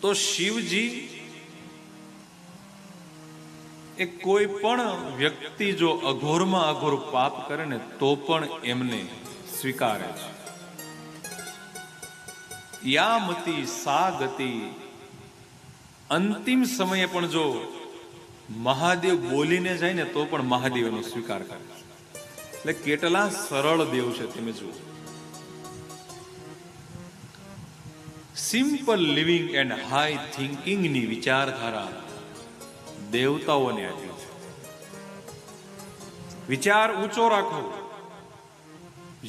તો શિવજી એ કોઈ પણ વ્યક્તિ જો અઘોરમાં અઘોર પાપ કરે ને તો પણ એમને સ્વીકારે છે. યામતી સા ગતિ અંતિમ સમયે પણ જો મહાદેવ બોલીને જાય ને તો પણ મહાદેવનો સ્વીકાર કરે એટલે કેટલા સરળ દેવ છે તમે જુઓ. સિમ્પલ લિવિંગ એન્ડ હાઈ થિંકિંગની વિચારધારા દેવતાઓને આપી છે. વિચાર ઊંચો રાખો.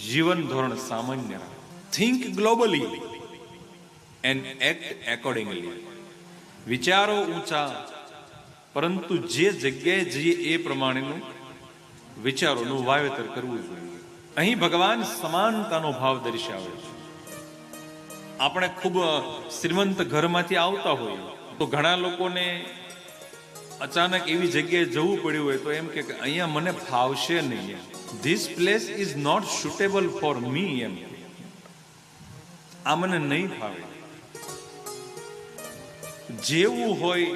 જીવન ધોરણ સામાન્ય think globally and act accordingly વિચારો ઊંચા, પરંતુ જે જગ્યાએ જઈએ એ પ્રમાણેનું વિચારોનું વાવેતર કરવું જોઈએ. અહીં ભગવાન સમાનતાનો ભાવ દર્શાવે છે. આપણે ખૂબ શ્રીમંત ઘરમાંથી આવતા હોઈએ. તો ઘણા લોકોને અચાનક એવી જગ્યાએ જવું પડ્યું હોય તો એમ કે અહીંયા મને ફાવશે નહીં this place is not suitable for me એમ. આ મને નહીં ફાવે. જેવું હોય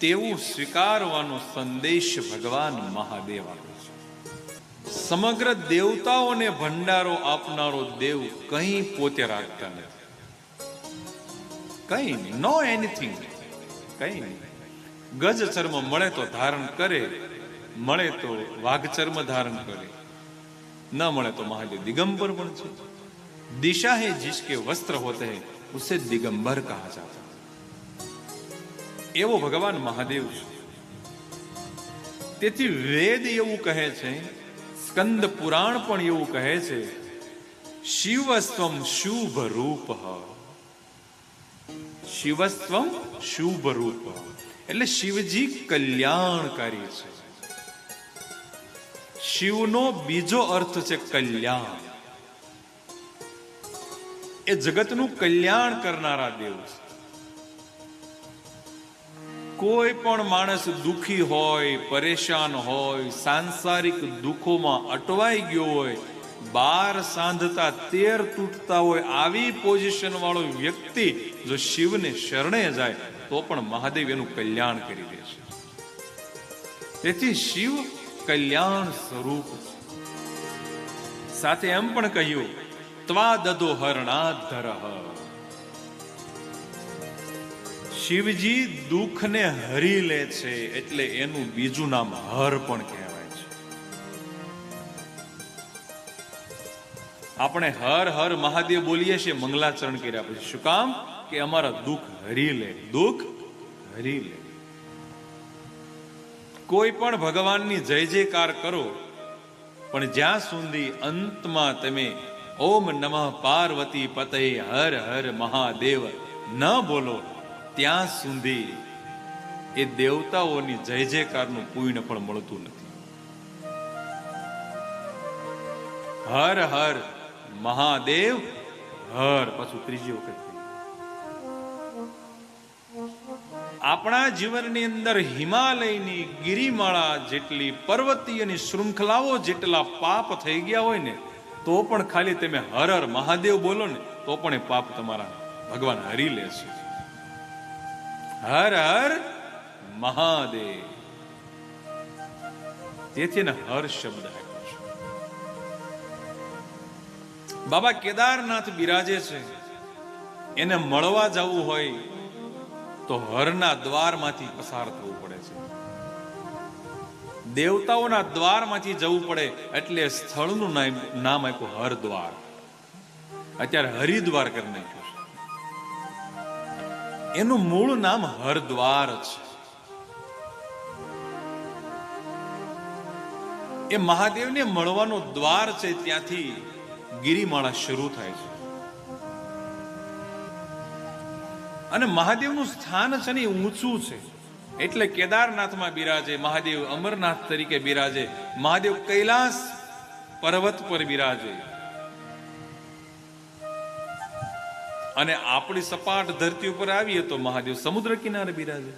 તેવું સ્વીકારવાનો સંદેશ ભગવાન મહાદેવ આપે સમગ્ર દેવતાઓને ભંડારો આપનારો દેવ કંઈ પોતે રાખતા નથી. કંઈ નો એનીથિંગ કંઈ નહીં. ગજ ચર્મ મળે તો ધારણ કરે, મળે તો વાઘ ચર્મ ધારણ કરે. ન મળે તો મહાદેવ દિગંબર પણ છે. દિશા હે જિસકે વસ્ત્ર હોતે હે, ઉસે દિગંબર કહા જાતા. એવો ભગવાન મહાદેવ છે. તેથી વેદ એવું કહે છે સ્કંદ પુરાણ પણ એવું કહે છે, શિવસ્વમ શુભ રૂપ શિવસ્વમ શુભ રૂપ એટલે શિવજી કલ્યાણકારી છે. શિવનો બીજો અર્થ છે કલ્યાણ. એ જગતનું કલ્યાણ કરનારા દેવ છે. કોઈ પણ માણસ દુખી હોય, પરેશાન હોય, સાંસારિક દુઃખોમાં અટવાઈ ગયો હોય, બાર સાંધતા તેર તૂટતા હોય, આવી પોઝિશન વાળો વ્યક્તિ જો શિવને શરણે જાય, તો પણ મહાદેવ એનું કલ્યાણ કરી દે છે. તેથી શિવ કલ્યાણ સ્વરૂપ સાથે એમ પણ કહ્યું, ત્વા દદો હરણાધર. શિવજી દુઃખને હરી લે છે એટલે એનું બીજું નામ હર પણ કહેવાય છે. આપણે હર હર મહાદેવ બોલીએ છીએ, મંગલાચરણ કર્યા પછી. શું કામ? કે અમારા દુઃખ હરી લે, દુઃખ હરી લે. કોઈ પણ ભગવાનની જય જયકાર કરો, પણ જ્યાં સુધી અંતમાં તમે ઓમ નમઃ પાર્વતી પતય હર હર મહાદેવ ન બોલો ત્યાં સુધી એ દેવતાઓની જય જયકારનું પુણ્ય પણ મળતું નથી. હર હર મહાદેવ, હર. પાછું ત્રીજી વખત આપણા જીવનની અંદર હિમાલયની ગિરિમાળા જેટલી પર્વતીયની શૃંખલાઓ જેટલા પાપ થઈ ગયા હોય ને, તો પણ ખાલી તમે હર હર મહાદેવ બોલો ને, તો પણ એ પાપ તમારા ભગવાન હરી લે છે. હર હર મહાદેવ. તેથી ને હર શબ્દ છે. બાબા કેદારનાથ બિરાજે છે. એને મળવા જવું હોય તો હરના દ્વારમાંથી પસાર થવું પડે છે. દેવતાઓના દ્વારમાંથી જવું પડે એટલે સ્થળનું નામ આપ્યું હરદ્વાર. અત્યારે હરિદ્વાર કરી નાખ્યું એનું મૂળ નામ હરદ્વાર છે. એ મહાદેવને મળવાનો દ્વાર છે ત્યાંથી ગિરિમાળા શરૂ થાય છે. અને મહાદેવનું સ્થાન છે ને ઊંચું છે. એટલે કેદારનાથમાં બિરાજે, મહાદેવ અમરનાથ તરીકે બિરાજે, મહાદેવ કૈલાસ પર્વત પર બિરાજે. અને આપણી સપાટ ધરતી ઉપર આવીએ તો મહાદેવ સમુદ્ર કિનારે બિરાજે.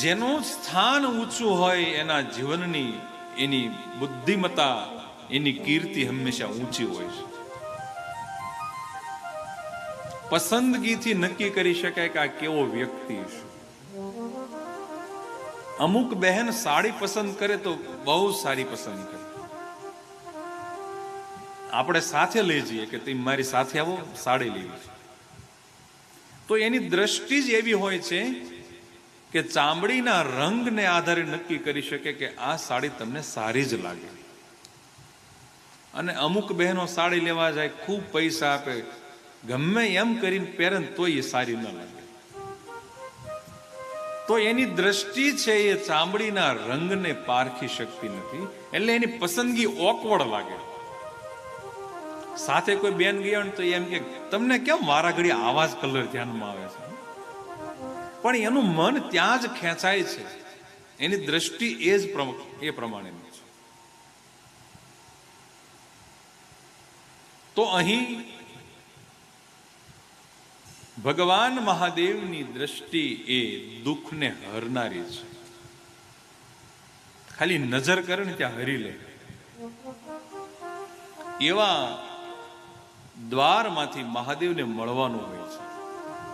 જેનું સ્થાન ઊંચું હોય એના જીવનની એની બુદ્ધિમતા એની કીર્તિ હંમેશા ઊંચી હોય છે. પસંદગીથી નક્કી કરી શકાય કે આ કેવો વ્યક્તિ છે. અમુક બહેન સાડી પસંદ કરે તો બહુ સારી પસંદ કરે. આપણે સાથે લઈ જઈએ કે તમે મારી સાથે આવો, સાડી લેવી તો એની દ્રષ્ટિ જ એવી હોય છે કે ચામડીના રંગને આધારે નક્કી કરી શકે કે આ સાડી તમને સારી જ લાગે. અને અમુક બહેનો સાડી લેવા જાય, ખૂબ પૈસા આપે. ગમે એમ કરીને પહેરે તોય એ સારી ન લાગે. તો એની દ્રષ્ટિ છે એ ચામડીના રંગને પારખી શકતી નથી. એટલે એની પસંદગી ઓકવડ લાગે. સાથે કોઈ બેન ગયા ને તો એમ કે, તમને કેમ મારા ઘડી આવા જ કલર ધ્યાનમાં આવે છે? પણ એનું મન ત્યાં જ ખેંચાય છે. એની દ્રષ્ટિ એ જ એ પ્રમાણેની છે. તો અહીં ભગવાન મહાદેવની દ્રષ્ટિ એ દુઃખને હરનારી છે. ખાલી નજર કરે ને ત્યાં હરી લે. એવા દ્વારમાંથી મહાદેવને મળવાનું હોય છે.